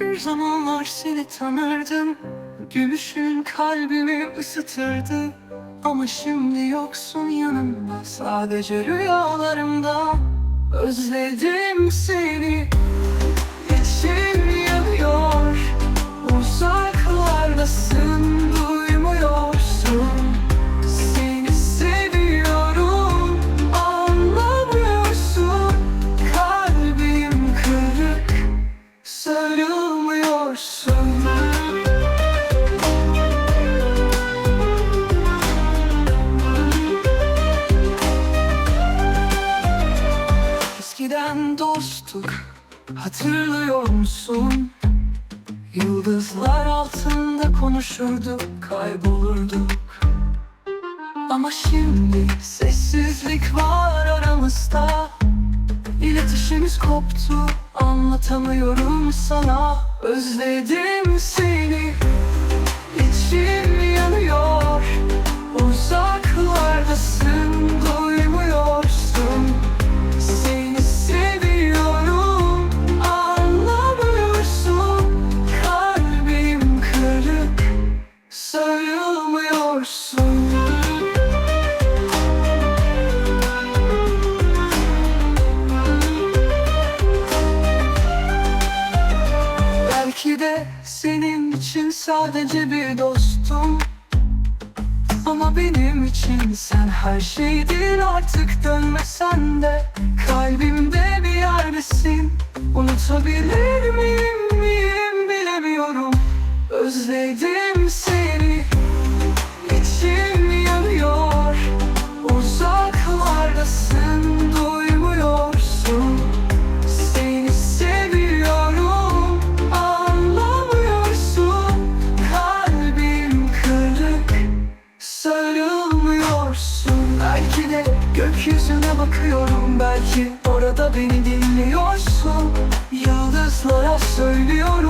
Bir zamanlar seni tanırdım. Gülüşün kalbimi ısıtırdı. Ama şimdi yoksun yanımda Sadece rüyalarımda. Özledim seni Eskiden dostuk Hatırlıyor musun? Yıldızlar altında konuşurduk Kaybolurduk. Ama şimdi Sessizlik var aramızda. İletişimiz koptu Anlatamıyorum sana. Özledim seni Sarılmıyorsun Belki de senin için sadece bir dostum. Ama benim için sen her şeydin. Artık dönmesen de Kalbimde bir yerdesin. Unutabilir gökyüzüne bakıyorum belki orada beni dinliyorsun. Yıldızlara söylüyorum